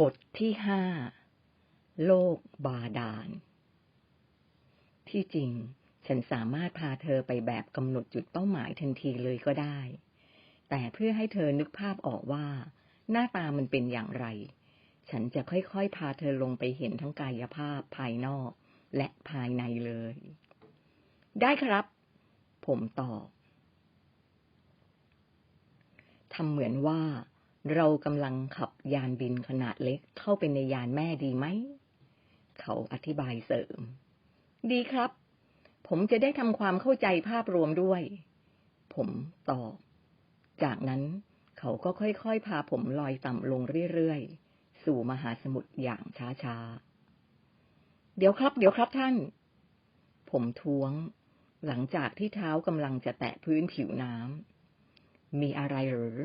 บทที่ห้าโลกบาดาล ที่จริง ฉันสามารถพาเธอไปแบบกำหนดจุดเป้าหมายทันทีเลยก็ได้ แต่เพื่อให้เธอนึกภาพออกว่า หน้าตามันเป็นอย่างไร ฉันจะค่อยๆ พาเธอลงไปเห็นทั้งกายภาพภายนอกและภายในเลย ได้ครับ ผมตอบทำเหมือนว่า เรากำลังขับยานบินขนาดเล็กเข้าไปในยานแม่ดีไหม เขาอธิบายเสริม ดีครับ ผมจะได้ทำความเข้าใจภาพรวมด้วย ผมตอบ จากนั้นเขาก็ค่อยๆ พาผมลอยต่ำลงเรื่อยๆ สู่มหาสมุทรอย่างช้าๆ เดี๋ยวครับ เดี๋ยวครับท่าน ผมท้วง หลังจากที่เท้ากำลังจะแตะพื้นผิวน้ำมีอะไรหรือ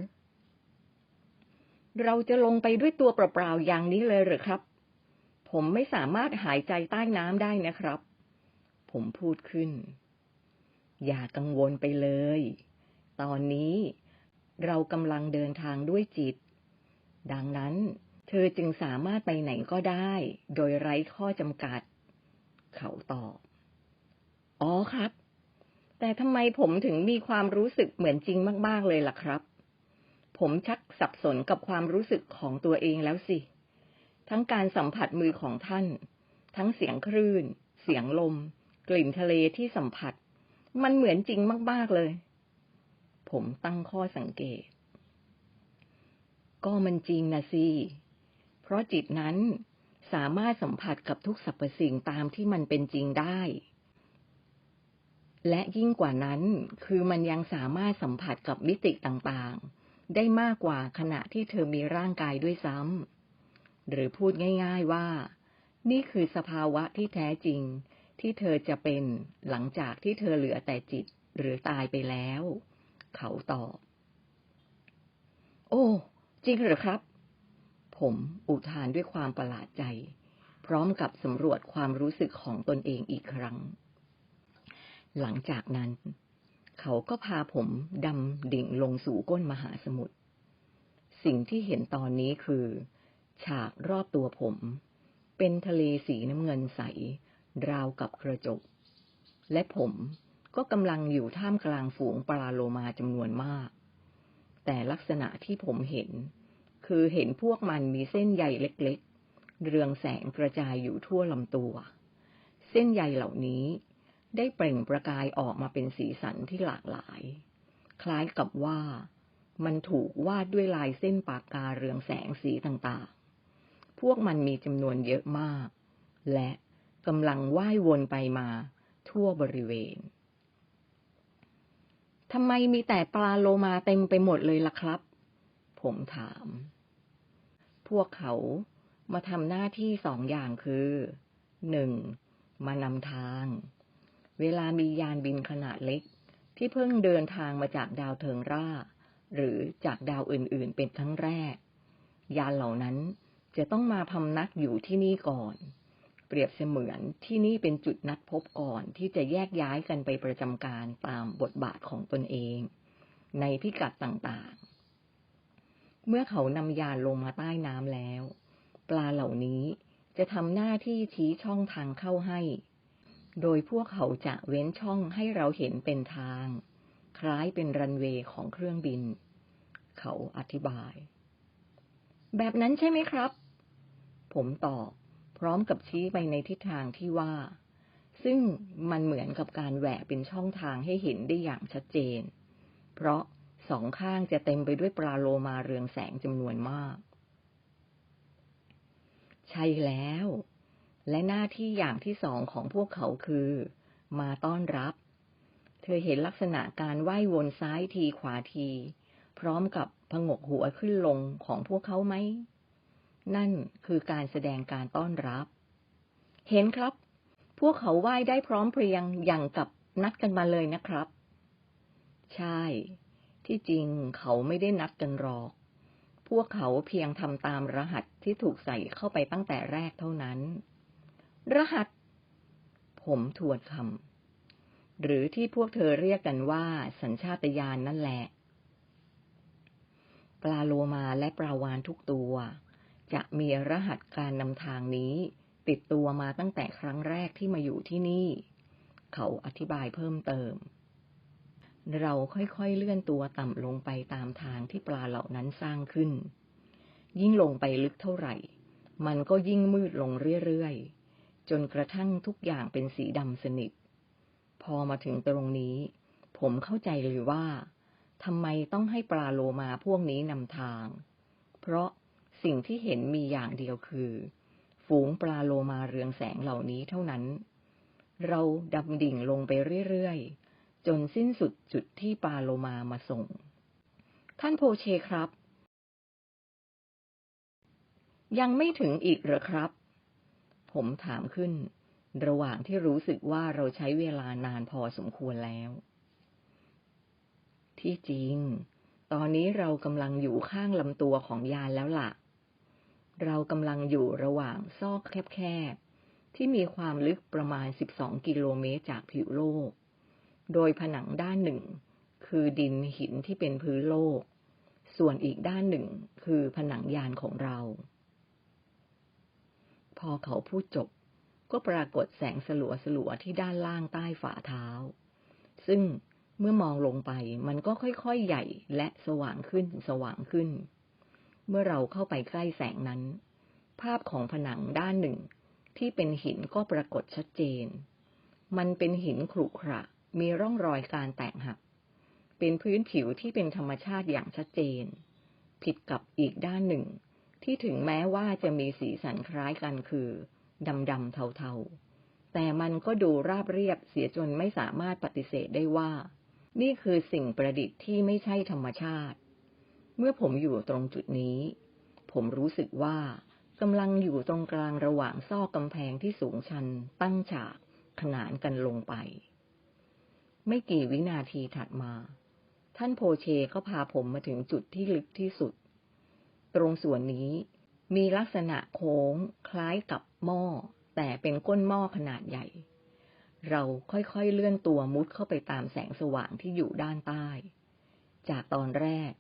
เราจะลงไปด้วยตัวเปล่าๆอย่างนี้เลยหรือครับ ผมไม่สามารถหายใจใต้น้ำได้นะครับ ผมพูดขึ้น อย่ากังวลไปเลย ตอนนี้เรากำลังเดินทางด้วยจิต ดังนั้นเธอจึงสามารถไปไหนก็ได้ โดยไร้ข้อจำกัด เขาตอบ อ๋อครับ แต่ทำไมผมถึงมีความรู้สึกเหมือนจริงมาก ๆ เลยล่ะครับ ผมชักสับสนกับความรู้สึกของตัวเองแล้วสิ ทั้งการสัมผัสมือของท่าน ทั้งเสียงคลื่น เสียงลม กลิ่นทะเลที่สัมผัส มันเหมือนจริงมาก ๆ เลย ผมตั้งข้อสังเกต ก็มันจริงนะสิ เพราะจิตนั้นสามารถสัมผัสกับทุกสรรพสิ่งตามที่มันเป็นจริงได้ และยิ่งกว่านั้นคือมันยังสามารถสัมผัสกับมิติต่างๆ ได้มากกว่าขณะที่เธอมีร่างกายด้วยซ้ำหรือพูดง่ายๆว่า นี่คือสภาวะที่แท้จริง ที่เธอจะเป็นหลังจากที่เธอเหลือแต่จิตหรือตายไปแล้ว เขาตอบ โอ้ จริงหรือครับ ผมอุทานด้วยความประหลาดใจ พร้อมกับสำรวจความรู้สึกของตนเองอีกครั้ง หลังจากนั้น เขาก็พาผมดำดิ่งลงสู่ก้นมหาสมุทร สิ่งที่เห็นตอนนี้คือ ฉากรอบตัวผม เป็นทะเลสีน้ำเงินใส ราวกับกระจก และผมก็กำลังอยู่ท่ามกลางฝูงปลาโลมาจำนวนมาก แต่ลักษณะที่ผมเห็น คือเห็นพวกมันมีเส้นใยเล็กๆ เรืองแสงกระจายอยู่ทั่วลำตัว เส้นใยเหล่านี้ ได้เปล่งประกายออกมาเป็นสีสันที่หลากหลาย คล้ายกับว่ามันถูกวาดด้วยลายเส้นปากกาเรืองแสงสีต่างๆ พวกมันมีจำนวนเยอะมาก และกำลังว่ายวนไปมาทั่วบริเวณ ทำไมมีแต่ปลาโลมาเต็มไปหมดเลยล่ะครับ ผมถาม พวกเขามาทำหน้าที่สองอย่างคือ หนึ่ง มานำทาง เวลามียานบินขนาดเล็ก ที่เพิ่งเดินทางมาจากดาวเทิงร่า หรือจากดาวอื่นๆ เป็นครั้งแรก ยานเหล่านั้นจะต้องมาพำนักอยู่ที่นี่ก่อน เปรียบเสมือนที่นี่เป็นจุดนัดพบก่อนที่จะแยกย้ายกันไปประจำการตามบทบาทของตนเอง ในพิกัดต่างๆ เมื่อเขานำยานลงมาใต้น้ำแล้ว ปลาเหล่านี้จะทำหน้าที่ชี้ช่องทางเข้าให้ โดยพวกเขาจะเว้นช่องให้เราเห็นเป็นทาง คล้ายเป็นรันเวย์ของเครื่องบิน เขาอธิบาย แบบนั้นใช่ไหมครับ ผมตอบพร้อมกับชี้ไปในทิศทางที่ว่า ซึ่งมันเหมือนกับการแหวกเป็นช่องทางให้เห็นได้อย่างชัดเจน เพราะสองข้างจะเต็มไปด้วยปลาโลมาเรืองแสงจำนวนมาก ใช่แล้ว และหน้าที่อย่างที่สองของพวกเขาคือ มาต้อนรับ เธอเห็นลักษณะการไหว้วนซ้ายทีขวาที พร้อมกับพงกหัวขึ้นลงของพวกเขาไหม นั่นคือการแสดงการต้อนรับ เห็นครับ พวกเขาไหว้ได้พร้อมเพรียงอย่างกับนัดกันมาเลยนะครับ ใช่ ที่จริงเขาไม่ได้นัดกันหรอก พวกเขาเพียงทำตามรหัสที่ถูกใส่เข้าไปตั้งแต่แรกเท่านั้น รหัส ผมทวนคำหรือที่พวกเธอเรียกกันว่า สัญชาตญาณนนั่นแหละ ปลาโลมาและปลาวานทุกตัว จะมีรหัสการนำทางนี้ ติดตัวมาตั้งแต่ครั้งแรกที่มาอยู่ที่นี่ เขาอธิบายเพิ่มเติม เราค่อยๆเลื่อนตัวต่ำลงไปตามทางที่ปลาเหล่านั้นสร้างขึ้น ยิ่งลงไปลึกเท่าไหร่ มันก็ยิ่งมืดลงเรื่อยๆ จนกระทั่งทุกอย่างเป็นสีดำสนิท พอมาถึงตรงนี้ ผมเข้าใจเลยว่าทำไมต้องให้ปลาโลมาพวกนี้นำทาง เพราะสิ่งที่เห็นมีอย่างเดียวคือ ฝูงปลาโลมาเรืองแสงเหล่านี้เท่านั้น เราดำดิ่งลงไปเรื่อยๆ จนสิ้นสุดจุดที่ปลาโลมามาส่ง ท่านโพเชครับ ยังไม่ถึงอีกเหรอครับ ผมถามขึ้น ระหว่างที่รู้สึกว่าเราใช้เวลานานพอสมควรแล้ว ที่จริง ตอนนี้เรากำลังอยู่ข้างลำตัวของยานแล้วล่ะ เรากำลังอยู่ระหว่างซอกแคบๆ ที่มีความลึกประมาณ 12 กิโลเมตรจากผิวโลก โดยผนังด้านหนึ่ง คือดินหินที่เป็นพื้นโลก ส่วนอีกด้านหนึ่งคือผนังยานของเรา พอเขาพูดจบ ก็ปรากฏแสงสลัวสลัวๆที่ด้านล่างใต้ฝ่าเท้า ซึ่งเมื่อมองลงไปมันก็ค่อยๆใหญ่และสว่างขึ้นสว่างขึ้น เมื่อเราเข้าไปใกล้แสงนั้น ภาพของผนังด้านหนึ่ง ที่เป็นหินก็ปรากฏชัดเจน มันเป็นหินขรุขระ มีร่องรอยการแตกหัก เป็นพื้นผิวที่เป็นธรรมชาติอย่างชัดเจน ผิดกับอีกด้านหนึ่ง ที่ถึงแม้ว่าจะมีสีสันคล้ายกันคือดำดำเทาๆ แต่มันก็ดูราบเรียบเสียจนไม่สามารถปฏิเสธได้ว่า นี่คือสิ่งประดิษฐ์ที่ไม่ใช่ธรรมชาติ เมื่อผมอยู่ตรงจุดนี้ ผมรู้สึกว่ากำลังอยู่ตรงกลางระหว่างซอกกำแพงที่สูงชัน ตั้งฉาก ขนานกันลงไป ไม่กี่วินาทีถัดมา ท่านโพเชก็พาผมมาถึงจุดที่ลึกที่สุด ตรงส่วนนี้ มีลักษณะโค้งคล้ายกับหม้อ แต่เป็นก้นหม้อขนาดใหญ่ เราค่อยๆเลื่อนตัวมุดเข้าไปตามแสงสว่างที่อยู่ด้านใต้ จากตอนแรก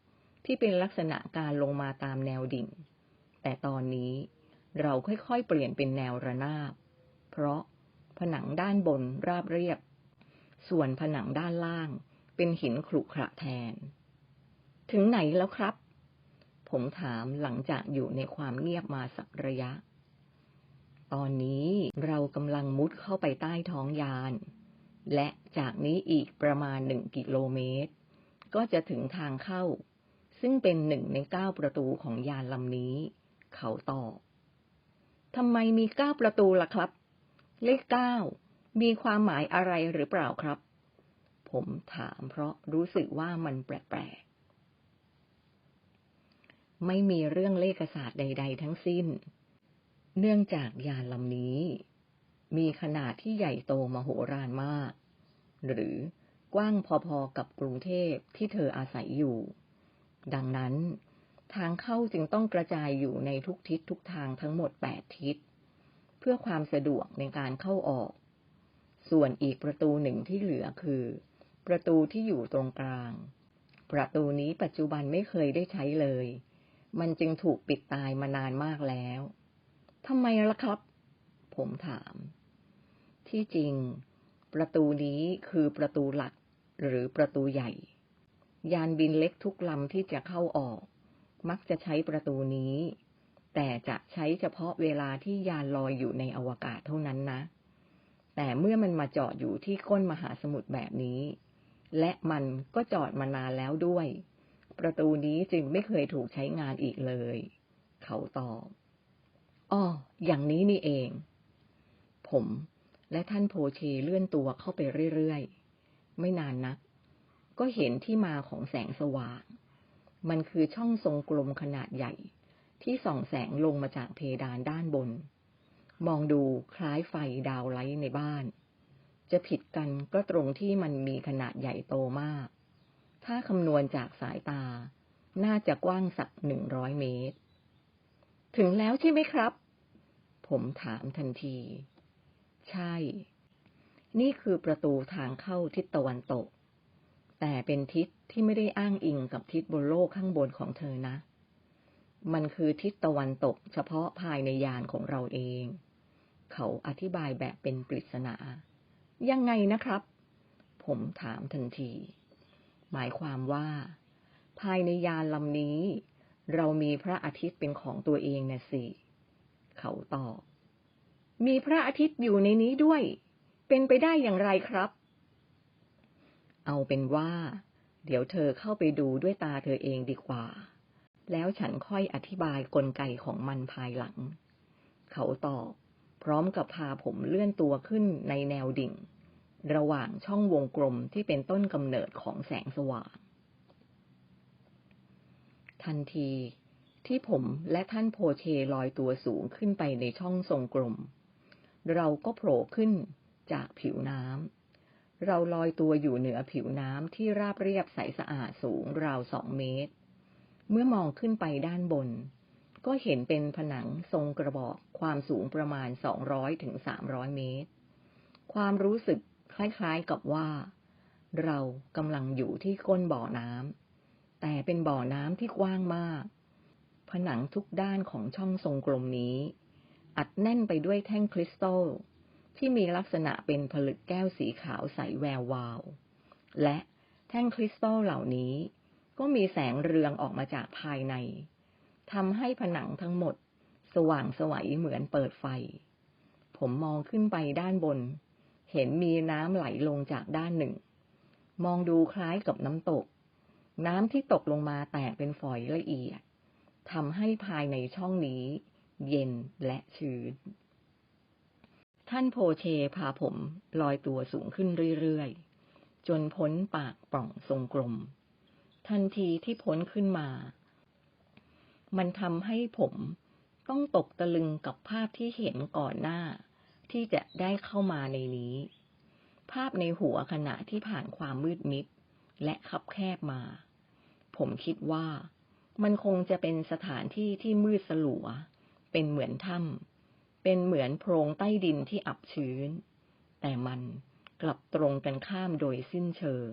ที่เป็นลักษณะการลงมาตามแนวดิ่ง แต่ตอนนี้เราค่อยๆเปลี่ยนเป็นแนวระนาบ เพราะผนังด้านบนราบเรียบ ส่วนผนังด้านล่างเป็นหินขรุขระแทน ถึงไหนแล้วครับ ผมถามหลังจากอยู่ในความเงียบมาสักระยะ ตอนนี้เรากำลังมุดเข้าไปใต้ท้องยาน และจากนี้อีกประมาณหนึ่งกิโลเมตร ก็จะถึงทางเข้า ซึ่งเป็นหนึ่งในเก้าประตูของยานลำนี้ เขาตอบทำไมมีเก้าประตูล่ะครับ เลขเก้ามีความหมายอะไรหรือเปล่าครับ ผมถามเพราะรู้สึกว่ามันแปลกๆ ไม่มีเรื่องเลขศาสตร์ใด ๆ ทั้งสิ้น เนื่องจากยานลำนี้ มีขนาดที่ใหญ่โตมโหฬารมาก หรือกว้างพอๆกับกรุงเทพที่เธออาศัยอยู่ ดังนั้น ทางเข้าจึงต้องกระจายอยู่ในทุกทิศทุกทางทั้งหมดแปดทิศ เพื่อความสะดวกในการเข้าออก ส่วนอีกประตูหนึ่งที่เหลือคือ ประตูที่อยู่ตรงกลาง ประตูนี้ปัจจุบันไม่เคยได้ใช้เลย มันจึงถูกปิดตายมานานมากแล้วทำไมล่ะครับ ผมถาม ที่จริง ประตูนี้คือประตูหลักหรือประตูใหญ่ ยานบินเล็กทุกลำที่จะเข้าออก มักจะใช้ประตูนี้ แต่จะใช้เฉพาะเวลาที่ยานลอยอยู่ในอวกาศเท่านั้นนะ แต่เมื่อมันมาจอดอยู่ที่ก้นมหาสมุทรแบบนี้ และมันก็จอดมานานแล้วด้วย ประตูนี้จึงไม่เคยถูกใช้งานอีกเลย เขาตอบอ้ออย่างนี้นี่เอง ผมและท่านโพเชเลื่อนตัวเข้าไปเรื่อยๆ ไม่นานนัก ก็เห็นที่มาของแสงสว่าง มันคือช่องทรงกลมขนาดใหญ่ ที่ส่องแสงลงมาจากเพดานด้านบน มองดูคล้ายไฟดาวไลท์ในบ้าน จะผิดกันก็ตรงที่มันมีขนาดใหญ่โตมาก ถ้าคำนวณจากสายตา น่าจะกว้างสักหนึ่งร้อยเมตร ถึงแล้วใช่ไหมครับ ผมถามทันที ใช่ นี่คือประตูทางเข้าทิศตะวันตก แต่เป็นทิศที่ไม่ได้อ้างอิงกับทิศบนโลกข้างบนของเธอนะ มันคือทิศตะวันตกเฉพาะภายในยานของเราเอง เขาอธิบายแบบเป็นปริศนา ยังไงนะครับ ผมถามทันที หมายความว่า ภายในยานลำนี้ เรามีพระอาทิตย์เป็นของตัวเองนะสิ เขาตอบ มีพระอาทิตย์อยู่ในนี้ด้วย เป็นไปได้อย่างไรครับ เอาเป็นว่า เดี๋ยวเธอเข้าไปดูด้วยตาเธอเองดีกว่า แล้วฉันค่อยอธิบายกลไกของมันภายหลัง เขาตอบ พร้อมกับพาผมเลื่อนตัวขึ้นในแนวดิ่ง ระหว่างช่องวงกลมที่เป็นต้นกำเนิดของแสงสว่าง ทันทีที่ผมและท่านโพเชลอยตัวสูงขึ้นไปในช่องทรงกลม เราก็โผล่ขึ้นจากผิวน้ำ เราลอยตัวอยู่เหนือผิวน้ำที่ราบเรียบใสสะอาดสูงราวสองเมตร เมื่อมองขึ้นไปด้านบน ก็เห็นเป็นผนังทรงกระบอกความสูงประมาณ 200ถึง300 เมตร ความรู้สึก ล้ายๆกับว่า เรากำลังอยู่ที่ก้นบ่อน้ำแต่เป็นบ่อน้ำที่กว้างมาก ผนังทุกด้านของช่องทรงกลมนี้ อัดแน่นไปด้วยแท่งคริสตัลที่มีลักษณะเป็นผลึกแก้วสีขาวใสแวววาว และแท่งคริสตัลเหล่านี้ ก็มีแสงเรืองออกมาจากภายในทำให้ผนังทั้งหมด สว่างสวัยเหมือนเปิดไฟ ผมมองขึ้นไปด้านบน เห็นมีน้ำไหลลงจากด้านหนึ่ง มองดูคล้ายกับน้ำตก น้ำที่ตกลงมาแตกเป็นฝอยละเอียดทำให้ภายในช่องนี้ เย็นและชื้น ท่านโพเชพาผมลอยตัวสูงขึ้นเรื่อยๆ จนพ้นปากปล่องทรงกลม ทันทีที่พ้นขึ้นมา มันทำให้ผมต้องตกตะลึงกับภาพที่เห็นก่อนหน้า ที่จะได้เข้ามาในนี้ ภาพในหัวขณะที่ผ่านความมืดมิด และคับแคบมา ผมคิดว่ามันคงจะเป็นสถานที่ที่มืดสลัว เป็นเหมือนถ้ำเป็นเหมือนโพรงใต้ดินที่อับชื้น แต่มันกลับตรงกันข้ามโดยสิ้นเชิง